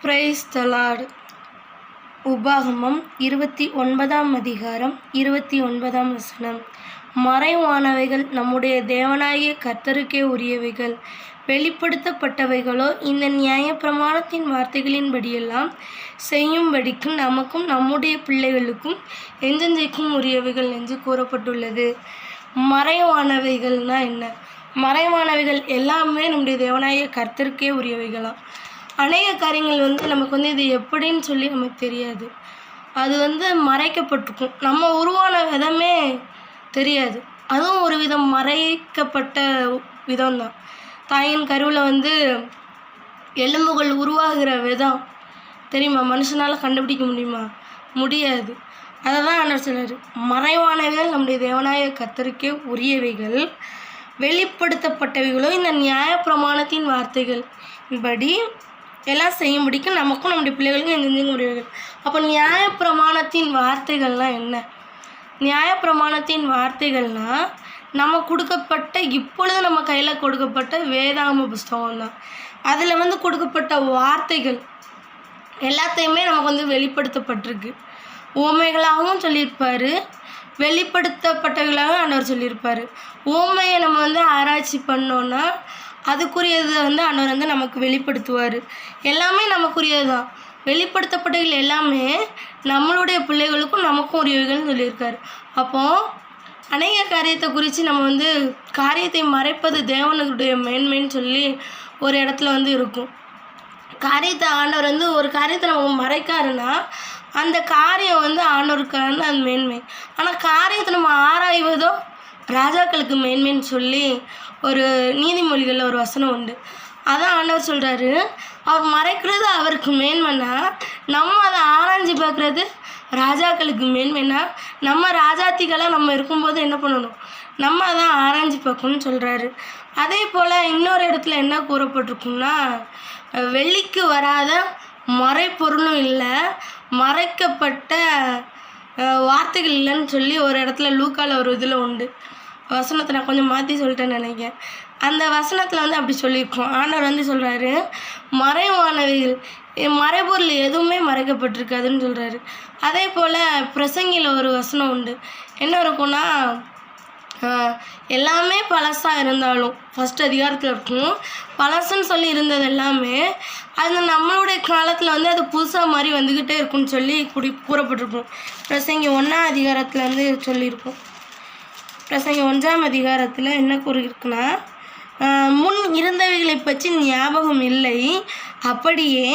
Price the Lord உபாகமம் இருபத்தி ஒன்பதாம் அதிகாரம் இருபத்தி ஒன்பதாம் வசனம். மறைவானவைகள் நம்முடைய தேவனாகிய கர்த்தருக்கே உரியவைகள். வெளிப்படுத்தப்பட்டவைகளோ இந்த நியாயப்பிரமாணத்தின் வார்த்தைகளின்படியெல்லாம் செய்யும்படிக்கும் நமக்கும் நம்முடைய பிள்ளைகளுக்கும் எந்தெந்தைக்கும் உரியவைகள் என்று கூறப்பட்டுள்ளது. மறைவானவைகள்னால் என்ன? மறைவானவைகள் எல்லாமே நம்முடைய தேவனாய கர்த்தருக்கே உரியவைகளாம் அநேக காரியங்கள் வந்து நமக்கு வந்து இது எப்படின்னு சொல்லி நமக்கு தெரியாது. அது வந்து மறைக்கப்பட்டிருக்கும். நம்ம உருவான விதமே தெரியாது. அதுவும் ஒரு விதம் மறைக்கப்பட்ட விதம்தான். தாயின் கருவில் வந்து எலும்புகள் உருவாகிற விதம். தெரியுமா? மனுஷனால் கண்டுபிடிக்க முடியுமா? முடியாது. அதை தான் ஆண்டவர் சொல்றாரு. மறைவானவைகள் நம்முடைய தேவனாய கத்தருக்கே உரியவைகள். வெளிப்படுத்தப்பட்டவைகளோ இந்த நியாயப்பிரமாணத்தின் வார்த்தைகள். படி எல்லாம் செய்யும்படிக்கு நமக்கும் நம்முடைய பிள்ளைகளுக்கும் எங்கெங்கும் முடிவுகள் அப்போ நியாயப்பிரமாணத்தின் வார்த்தைகள்லாம் என்ன? நியாயப்பிரமாணத்தின் வார்த்தைகள்னால் நம்ம கொடுக்கப்பட்ட இப்பொழுது நம்ம கையில் கொடுக்கப்பட்ட வேதாம புஸ்தகம் தான் அதில் வந்து கொடுக்கப்பட்ட வார்த்தைகள் எல்லாத்தையுமே நமக்கு வந்து வெளிப்படுத்தப்பட்டிருக்கு. உவமைகளாகவும் சொல்லியிருப்பார். வெளிப்படுத்தப்பட்டவர்களாகவும் ஆண்டவர் சொல்லியிருப்பார். உவமையை நம்ம வந்து ஆராய்ச்சி பண்ணோன்னா அதுக்குரியதை வந்து ஆண்டவர் வந்து நமக்கு வெளிப்படுத்துவார். எல்லாமே நமக்குரியது தான் வெளிப்படுத்தப்பட்டவைகள் எல்லாமே நம்மளுடைய பிள்ளைகளுக்கும் நமக்கும் உரியவைகள்னு சொல்லியிருக்காரு. அப்போது அநேக காரியத்தை குறித்து நம்ம வந்து காரியத்தை மறைப்பது தேவனுடைய மேன்மைன்னு சொல்லி ஒரு இடத்துல வந்து இருக்கும். காரியத்தை ஆண்டவர் வந்து ஒரு காரியத்தை நம்ம மறைக்காருன்னா அந்த காரியம் வந்து ஆண்டவருக்கான அது மேன்மை. ஆனால் காரியத்தை நம்ம ஆராய்வதோ ராஜாக்களுக்கு மேன்மேன் சொல்லி ஒரு நீதிமொழிகளில் ஒரு வசனம் உண்டு. அதான் ஆண்டவர் சொல்கிறாரு அவர் மறைக்கிறது அவருக்கு மேன்மைன்னா நம்ம அதை ஆராய்ஞ்சு பார்க்குறது ராஜாக்களுக்கு மேன்மைனா நம்ம ராஜாத்திகளாக நம்ம இருக்கும்போது என்ன பண்ணணும்? நம்ம அதை ஆராய்ஞ்சு பார்க்கணும்னு சொல்கிறாரு அதே போல் இன்னொரு இடத்துல என்ன கூறப்பட்டிருக்குன்னா வெள்ளிக்கு வராத மறைப்பொருளும் இல்லை மறைக்கப்பட்ட வார்த்தைகள் இல்லைன்னு சொல்லி ஒரு இடத்துல லூக்கால ஒரு இதில் உண்டு. வசனத்தை நான் கொஞ்சம் மாற்றி சொல்லிட்டேன்னு நினைக்கிறேன். அந்த வசனத்தில் வந்து அப்படி சொல்லியிருக்கோம். ஆண்டவர் வந்து சொல்கிறாரு மறைவானவைகள் மறைபொருள் எதுவுமே மறைக்கப்பட்டிருக்காதுன்னு சொல்கிறாரு அதே போல் பிரசங்கியில் ஒரு வசனம் உண்டு. என்ன இருக்கும்னா எல்லாமே பழசாக இருந்தாலும் ஃபஸ்ட் அதிகாரத்தில் இருக்கும். பழசுன்னு சொல்லி இருந்தது எல்லாமே அது நம்மளுடைய காலத்தில் வந்து அது புதுசாக மாதிரி வந்துக்கிட்டே இருக்கும்னு சொல்லி குடி கூறப்பட்டிருக்கும். பிரசங்கி ஒன்றா அதிகாரத்தில் வந்து சொல்லியிருக்கும். பிரசங்க ஒன்றாம் அதிகாரத்தில் என்ன கூறியிருக்குன்னா முன் இருந்தவைகளை பற்றி ஞாபகம் இல்லை. அப்படியே